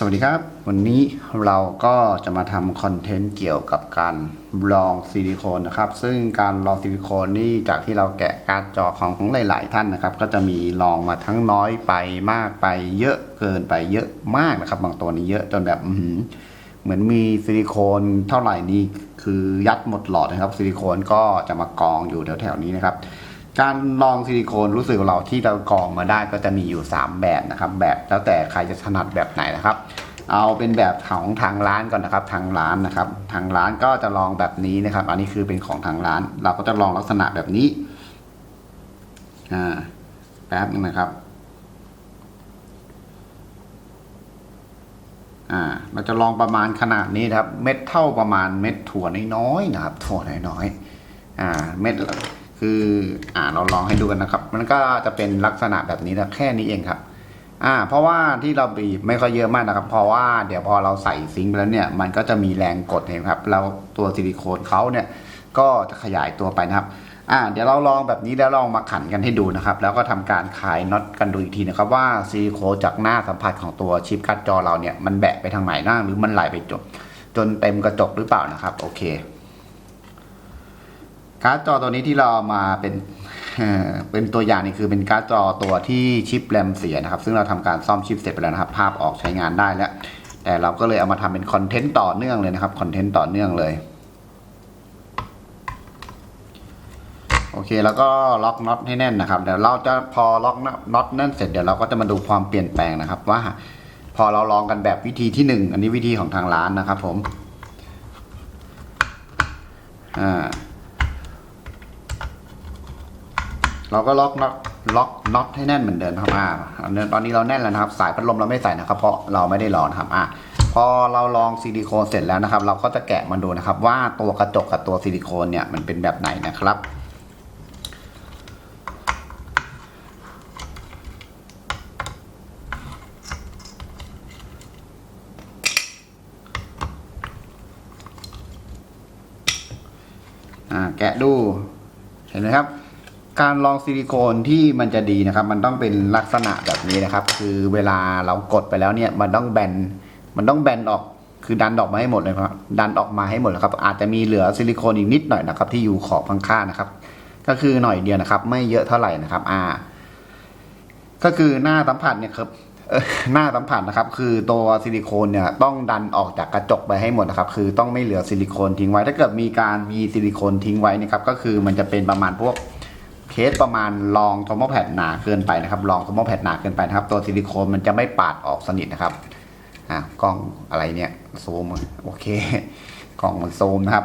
สวัสดีครับ วันนี้เราก็จะมาทำคอนเทนต์เกี่ยวกับการลองซิลิโคนนะครับ ซึ่งการลองซิลิโคนนี่จากที่เราแกะการ์ดจอของของหลาย ๆ ท่านนะครับ ก็จะมีลองมาทั้งน้อยไปมากไป เยอะเกินไปเยอะมากนะครับ บางตัวนี้เยอะจนแบบเหมือนมีซิลิโคนเท่าไหร่นี่คือยัดหมดหลอดนะครับซิลิโคนก็จะมากองอยู่แถวๆนี้นะครับ การลองซิลิโคนรู้สึกเราที่เรากรองมาได้ก็จะมีอยู่ 3 แบบนะครับ แบบแล้วแต่ใครจะถนัดแบบไหนนะครับ เอาเป็นแบบของทางร้านก่อนนะครับ ทางร้านนะครับ ทางร้านก็จะลองแบบนี้นะครับ อันนี้คือเป็นของทางร้าน เราก็จะลองลักษณะแบบนี้อ่าแป๊บนึงนะครับอ่าเราจะลองประมาณขนาดนี้ครับ เม็ดเท่าประมาณเม็ดถั่วน้อยๆนะครับ ถั่วน้อยๆอ่า เม็ด คืออ่าเราลองให้ดูกันนะครับ มันก็จะเป็นลักษณะแบบนี้นะแค่นี้เองครับอ่าเพราะว่าที่เราบีบไม่ค่อยเยอะมากนะครับ เพราะว่าเดี๋ยวพอเราใส่ซิงค์ไปแล้วเนี่ยมันก็จะมีแรงกดเห็นครับแล้วตัวซิลิโคนเขาเนี่ยก็จะขยายตัวไปนะครับอ่าเดี๋ยวเราลองแบบนี้แล้วลองมาขันกันให้ดูนะครับ แล้วก็ทำการคลายน็อตกันดูอีกทีนะครับ ว่าซิลิโคนจากหน้าสัมผัสของตัวชิปการ์ดจอเราเนี่ยมันแบะไปทางไหนบ้างหรือมันไหลไปจนจนเต็มกระจกหรือเปล่านะครับ โอเค การ์ดจอตัวนี้ที่เรามาเป็นเป็นตัวอย่างนี่คือเป็นการ์ดจอตัวที่ชิปแรมเสียนะครับ ซึ่งเราทำการซ่อมชิปเสร็จไปแล้วนะครับ ภาพออกใช้งานได้แล้ว แต่เราก็เลยเอามาทำเป็นคอนเทนต์ต่อเนื่องเลยนะครับคอนเทนต์ต่อเนื่องเลยโอเคแล้วก็ล็อกน็อตให้แน่นนะครับเดี๋ยวเราจะพอล็อกน็อตแน่นเสร็จเดี๋ยวเราก็จะมาดูความเปลี่ยนแปลงนะครับ ว่า พอเราลองกันแบบวิธีที่หนึ่งอันนี้วิธีของทางร้านนะครับ ผมอ่า เราก็ล็อกน็อตล็อกน็อตให้แน่นเหมือนเดิมครับอ่าตอนนี้เราแน่นแล้วนะครับ สายพัดลมเราไม่ใส่นะครับ เพราะเราไม่ได้ลอนะครับอะพอเราลองซิลิโคนเสร็จแล้วนะครับ เราก็จะแกะมันดูนะครับ ว่าตัวกระจกกับตัวซิลิโคนเนี่ยมันเป็นแบบไหนนะครับอ่าแกะดู เห็นไหมครับ การลองซิลิโคนที่มันจะดีนะครับ มันต้องเป็นลักษณะแบบนี้นะครับ คือเวลาเรากดไปแล้วเนี่ย มันต้องแบน มันต้องแบนออก คือดันออกมาให้หมดเลยครับ ดันออกมาให้หมดเลยครับ อาจจะมีเหลือซิลิโคนอีกนิดหน่อยนะครับ ที่อยู่ขอบข้างๆนะครับ ก็คือหน่อยเดียวนะครับ ไม่เยอะเท่าไหร่นะครับ อ่า ก็คือหน้าสัมผัสเนี่ยครับเออหน้าสัมผัสนะครับ คือตัวซิลิโคนเนี่ยต้องดันออกจากกระจกไปให้หมดนะครับ คือต้องไม่เหลือซิลิโคนทิ้งไว้ ถ้าเกิดมีการมีซิลิโคนทิ้งไว้นะครับ ก็คือมันจะเป็นประมาณพวก เคสประมาณลองโทโมแพดหนาเกินไปนะครับลองโทโมแพดหนาเกินไปนะครับ ตัวซิลิโคนมันจะไม่ปาดออกสนิทนะครับอะกล้องอะไรเนี่ยซูมโอเคกล้องมันซูมนะครับ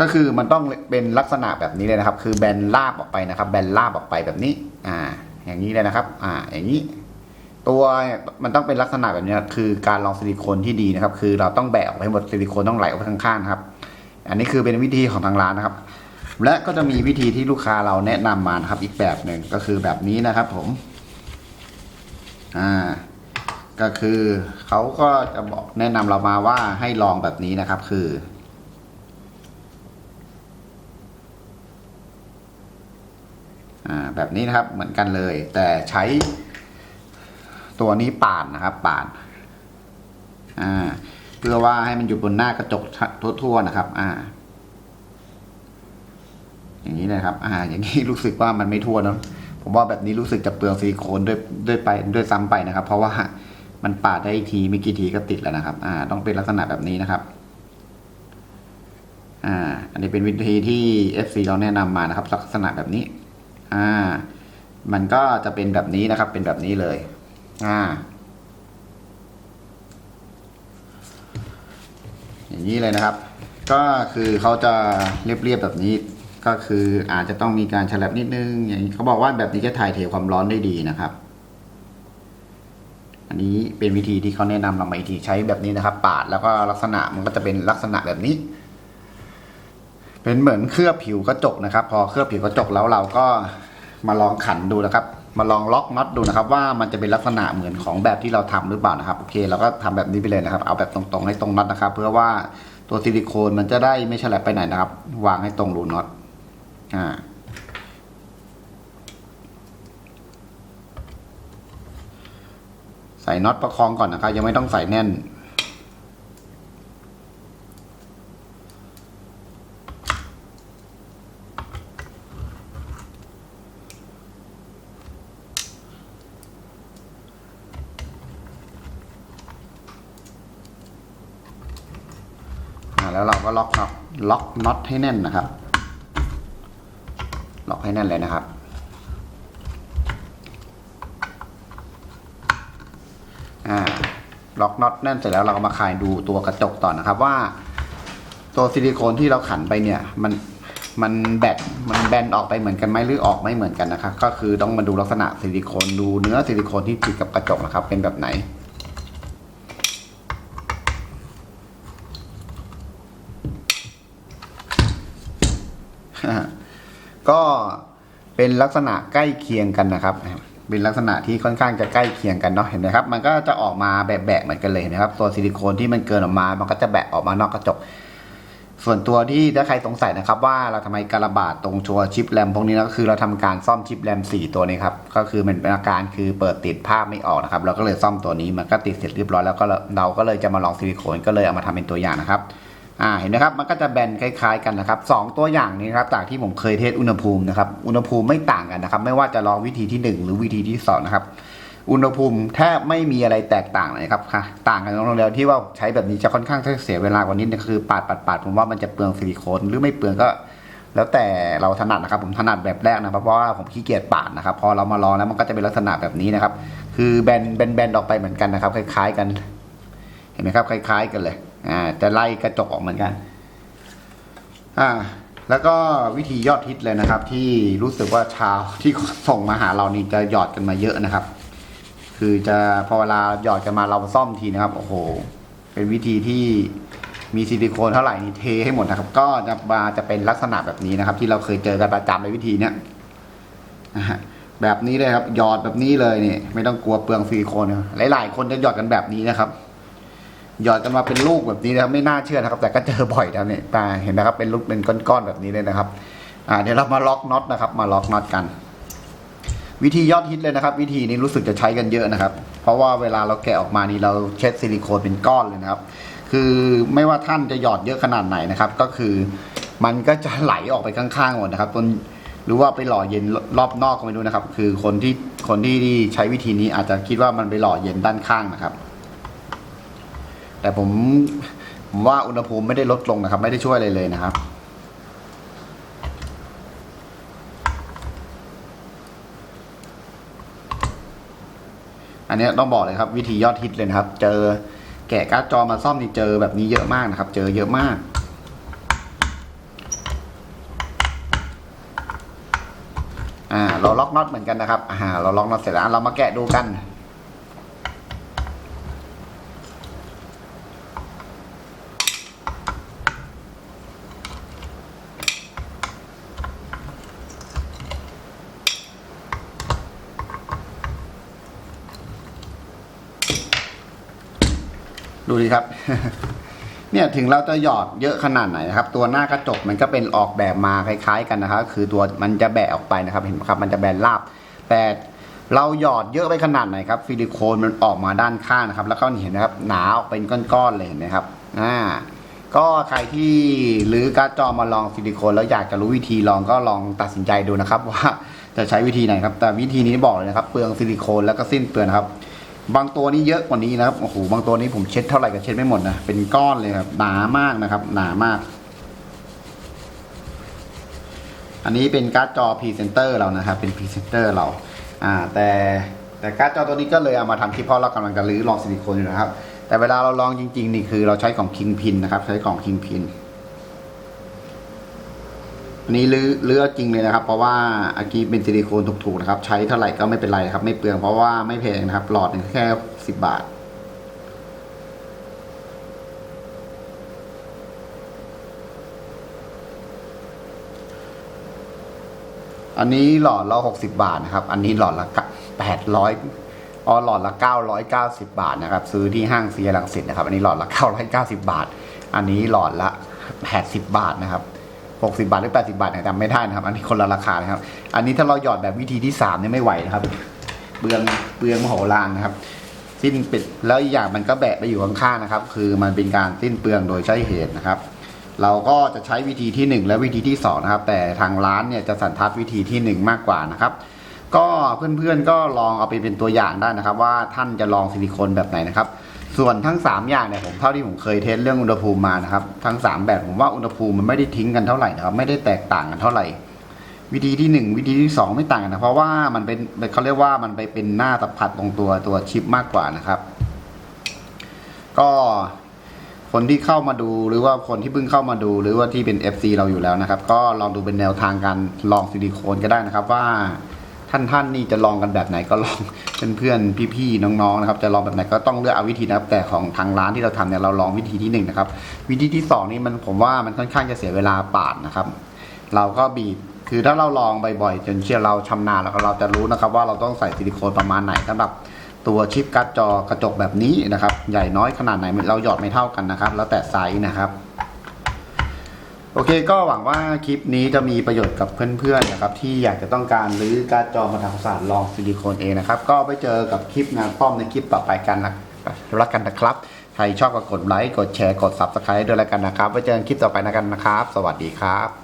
ก็คือมันต้องเป็นลักษณะแบบนี้เลยนะครับ คือแบนลาบออกไปนะครับ แบนลาบออกไปแบบนี้ อ่า อย่างนี้เลยนะครับ อ่า อย่างนี้ ตัวมันต้องเป็นลักษณะแบบนี้คือการลองซิลิโคนที่ดีนะครับ คือเราต้องแบะออกไปหมดซิลิโคนต้องไหลออกไปข้างๆนครับ อันนี้คือเป็นวิธีของทางร้านนะครับ และก็จะมีวิธีที่ลูกค้าเราแนะนำมานะครับ อีกแบบหนึ่งก็คือแบบนี้นะครับผม อ่า ก็คือเขาก็จะบอกแนะนำเรามาว่าให้ลองแบบนี้นะครับ คือ อ่า แบบนี้นะครับเหมือนกันเลย แต่ใช้ตัวนี้ป่าดนะครับปาดอ่า เพื่อว่าให้มันอยู่บนหน้ากระจกทั่วๆนะครับ อ่า อย่างนี้นะครับ อ่า อย่างนี้รู้สึกว่ามันไม่ทั่วเนอะผมว่าแบบนี้รู้สึกจะเปลืองซิลิโคนด้วยด้วยไปด้วยซ้ำไปนะครับ เพราะว่ามันปาดได้ทีไม่กี่ทีก็ติดแล้วนะครับ อ่า ต้องเป็นลักษณะแบบนี้นะครับ อ่า อันนี้เป็นวิธีที่ FC เราแนะนำมานะครับ ลักษณะแบบนี้ อ่า มันก็จะเป็นแบบนี้นะครับ เป็นแบบนี้เลย อ่า อย่างนี้เลยนะครับ ก็คือเขาจะเรียบๆแบบนี้ ก็คืออาจจะต้องมีการฉลับนิดนึง อย่างนี้เขาบอกว่าแบบนี้จะถ่ายเทความร้อนได้ดีนะครับ อันนี้เป็นวิธีที่เขาแนะนำเรามาอีกทีใช้แบบนี้นะครับ ปาดแล้วก็ลักษณะมันก็จะเป็นลักษณะแบบนี้ เป็นเหมือนเคลือบผิวกระจกนะครับ พอเคลือบผิวกระจกแล้วเราก็มาลองขันดูนะครับ มาลองล็อกน็อตดูนะครับ ว่ามันจะเป็นลักษณะเหมือนของแบบที่เราทำหรือเปล่านะครับโอเคเราก็ทำแบบนี้ไปเลยนะครับ เอาแบบตรงๆให้ตรงน็อตนะครับ เพื่อว่าตัวซิลิโคนมันจะได้ไม่ฉลับไปไหนนะครับ วางให้ตรงรูน็อต ใส่น็อตประคองก่อนนะครับ ยังไม่ต้องใส่แน่น แล้วเราก็ล็อกครับล็อกน็อตให้แน่นนะครับ ล็อกให้แน่นเลยนะครับ อ่า ล็อกน็อตแน่นเสร็จแล้วเราก็มาคลายดูตัวกระจกต่อนะครับว่า ตัวซิลิโคนที่เราขันไปเนี่ย มันมันแบตมันแบนออกไปเหมือนกันไหมหรือออกไม่เหมือนกันนะครับ ก็คือต้องมาดูลักษณะซิลิโคนดูเนื้อซิลิโคนที่ติดกับกระจกนะครับ เป็นแบบไหน ก็เป็นลักษณะใกล้เคียงกันนะครับเป็นลักษณะที่ค่อนข้างจะใกล้เคียงกันเนาะเห็นไหมครับมันก็จะออกมาแบะๆเหมือนกันเลยเห็นะครับตัวซิลิโคนที่มันเกินออกมา มันก็จะแบะออกมานอกกระจก ส่วนตัวที่ถ้าใครสงสัยนะครับ ว่าเราทำไมการระบาดตรงชัวชิปแรมพวกนี้นะก็คือเราทำการซ่อมชิปแรม4 ตัวนี้ครับก็คือมันเป็นอาการคือเปิดติดภาพไม่ออกนะครับเราก็เลยซ่อมตัวนี้มันก็ติดเสร็จเรียบร้อยแล้วก็เราก็เลยจะมาลองซิลิโคนก็เลยเอามาทำเป็นตัวอย่างนะครับ อ่าเห็นนะครับมันก็จะแบนคล้ายๆกันนะครับสองตัวอย่างนี้นะครับจากที่ผมเคยเทสอุณหภูมินะครับอุณหภูมิไม่ต่างกันนะครับ ไม่ว่าจะลองวิธีที่หนึ่งหรือวิธีที่สองนะครับอุณหภูมิแทบไม่มีอะไรแตกต่างเลยครับค่ะต่างกันตรงเดียวที่ว่าใช้แบบนี้จะค่อนข้างเสียเวลากว่านี้นะคือปาดปาดปาดผมว่ามันจะเปลืองซิลิโคนหรือไม่เปลืองก็ แล้วแต่เราถนัดนะครับ ผมถนัดแบบแรกนะเพราะว่าผมขี้เกียจปาดนะครับพอเรามาลองแล้วมันก็จะเป็นลักษณะแบบนี้นะครับ คือแบนแบนแบนออกไปเหมือนกันนะครับ คล้าย ๆ กัน เห็นไหมครับ คล้าย ๆ กันเลย อ่าจะไล่กระจกออกเหมือนกันอ่าแล้วก็วิธียอดฮิตเลยนะครับ ที่รู้สึกว่าชาวที่ส่งมาหาเรานี่จะหยอดกันมาเยอะนะครับ คือจะพอเวลาหยอดกันมาเราซ่อมทีนะครับโอ้โห เป็นวิธีที่มีซิลิโคนเท่าไหร่นี่เทให้หมดนะครับ ก็จะมาจะเป็นลักษณะแบบนี้นะครับ ที่เราเคยเจอกันประจำในวิธีเนี้ยนะฮะแบบนี้เลยครับหยอดแบบนี้เลยนี่ไม่ต้องกลัวเปลืองซิลิโคนหลายๆคนจะหยอดกันแบบนี้นะครับ หยอดกันมาเป็นลูกแบบนี้นะครับไม่น่าเชื่อนะครับ แต่ก็เจอบ่อยนะเนี่ยตาเห็นนะครับเป็นลูกเป็นก้อนๆแบบนี้เลยนะครับอ่าเดี๋ยวเรามาล็อกน็อตนะครับ มาล็อกน็อตกัน วิธียอดฮิตเลยนะครับ วิธีนี้รู้สึกจะใช้กันเยอะนะครับ เพราะว่าเวลาเราแกะออกมานี่เราเช็ดซิลิโคนเป็นก้อนเลยนะครับ คือไม่ว่าท่านจะหยอดเยอะขนาดไหนนะครับ ก็คือมันก็จะไหลออกไปข้างๆหมดนะครับต้นหรือว่าไปหล่อเย็นรอบนอกก็ไม่รู้นะครับ คือคนที่คนที่ใช้วิธีนี้อาจจะคิดว่ามันไปหล่อเย็นด้านข้างนะครับ แต่ผมผมว่าอุณหภูมิไม่ได้ลดลงนะครับ ไม่ได้ช่วยอะไรเลยนะครับ อันเนี้ยต้องบอกเลยครับ วิธียอดฮิตเลยนะครับ เจอแกะการ์ดจอมาซ่อมนี่เจอแบบนี้เยอะมากนะครับ เจอเยอะมากอ่าเราล็อกน็อตเหมือนกันนะครับอ่าเราล็อกน็อตเสร็จแล้วเรามาแกะดูกัน ดูดิครับ เนี่ยถึงเราจะหยอดเยอะขนาดไหนนะครับ ตัวหน้ากระจกมันก็เป็นออกแบบมาคล้าย ๆ กันนะครับ คือตัวมันจะแบะออกไปนะครับ เห็นไหมครับ มันจะแบนราบ แต่เราหยอดเยอะไปขนาดไหนครับซิลิโคนมันออกมาด้านข้างนะครับ แล้วก็เห็นนะครับ หนาออกเป็นก้อนๆเลยเห็นไหมครับอ่าก็ใครที่หรือการจอมาลองซิลิโคนแล้วอยากจะรู้วิธีลองก็ลองตัดสินใจดูนะครับ ว่าจะใช้วิธีไหนครับ แต่วิธีนี้บอกเลยนะครับ เปลืองซิลิโคนแล้วก็สิ้นเปลืองครับ บางตัวนี้เยอะกว่านี้นะครับโอ้โหบางตัวนี้ผมเช็ดเท่าไหร่ก็เช็ดไม่หมดนะเป็นก้อนเลยครับหนามากนะครับ หนามาก อันนี้เป็นการ์ดจอพรีเซนเตอร์เรานะครับ เป็นพรีเซนเตอร์เราอ่าแต่แต่การ์ดจอตัวนี้ก็เลยเอามาทำคลิปเพราะเรากำลังจะรื้อลองซิลิโคนอยู่นะครับ แต่เวลาเราลองจริงๆนี่คือเราใช้ของคิงพินนะครับ ใช้ของคิงพิน อันนี้เลือลื้อจริงเลยนะครับ เพราะว่าอากีเป็นซิลิโคนถูกๆนะครับ ใช้เท่าไหร่ก็ไม่เป็นไรครับ ไม่เปลืองเพราะว่าไม่แพงนะครับ หลอดนึงแค่สิบบาทอันนี้หลอดละหกสิบาทนะครับ อันนี้หลอดละแปดร้อยอ๋อหลอดละเก้าร้อยเก้าสิบาทนะครับ ซื้อที่ห้างเซียรังสิตนะครับ อันนี้หลอดละเก้าร้อยเก้าสิบาท อันนี้หลอดละแปดสิบบาทนะครับ หกสิบาทหรือแปดสิบาทเนี่ยจำไม่ได้นะครับ อันนี้คนละราคานะครับ อันนี้ถ้าเราหยอดแบบวิธีที่สามเนี่ยไม่ไหวนะครับเปลืองเปลืองมโหฬารนะครับ สิ้นปิดแล้วอีกอย่างมันก็แบะไปอยู่ข้างๆนะครับ คือมันเป็นการสิ้นเปลืองโดยใช้เหตุนะครับ เราก็จะใช้วิธีที่หนึ่งและวิธีที่สองนะครับ แต่ทางร้านเนี่ยจะสันทัดวิธีที่หนึ่งมากกว่านะครับ ก็เพื่อนๆก็ลองเอาไปเป็นตัวอย่างได้นะครับ ว่าท่านจะลองซิลิโคนแบบไหนนะครับ ส่วนทั้ง 3 อย่างเนี่ยผมเท่าที่ผมเคยเทสเรื่องอุณหภูมิมานะครับทั้ง 3 แบบผมว่าอุณหภูมิมันไม่ได้ทิ้งกันเท่าไหร่นะครับไม่ได้แตกต่างกันเท่าไหร่ วิธีที่ 1 วิธีที่ 2 ไม่ต่างกันนะเพราะว่ามันเป็นเขาเรียกว่ามันไปเป็นหน้าสัมผัสตรงตัวตัวชิปมากกว่านะครับ ก็คนที่เข้ามาดูหรือว่าคนที่เพิ่งเข้ามาดูหรือว่าที่เป็น FC เราอยู่แล้วนะครับ ก็ลองดูเป็นแนวทางการลองซิลิโคนก็ได้นะครับว่า ท่านท่านนี่จะลองกันแบบไหนก็ลองเพื่อนๆพี่ๆน้องๆนะครับ จะลองแบบไหนก็ต้องเลือกเอาวิธีนะครับแต่ของทางร้านที่เราทำเนี่ยเราลองวิธีที่หนึ่งนะครับวิธีที่สองนี่มันผมว่ามันค่อนข้างจะเสียเวลาปาดนะครับ เราก็บีบคือถ้าเราลองบ่อยๆจนเชื่อเราชำนาญแล้วก็เราจะรู้นะครับ ว่าเราต้องใส่ซิลิโคนประมาณไหนสำหรับตัวชิปการ์ดจอกระจกแบบนี้นะครับ ใหญ่น้อยขนาดไหนเราหยอดไม่เท่ากันนะครับ แล้วแต่ไซส์นะครับ โอเคก็หวังว่าคลิปนี้จะมีประโยชน์กับเพื่อนๆนะครับที่อยากจะต้องการรื้อการจอมาทำความสะอาดลองซิลิโคนเองนะครับก็ไปเจอกับคลิปงานป้อมในคลิปต่อไปกันนะรักกันนะครับ ใครชอบก็กดไลค์กดแชร์กด subscribe ด้วยแล้วกันนะครับไว้เจอกันคลิปต่อไปนะกันนะครับ สวัสดีครับ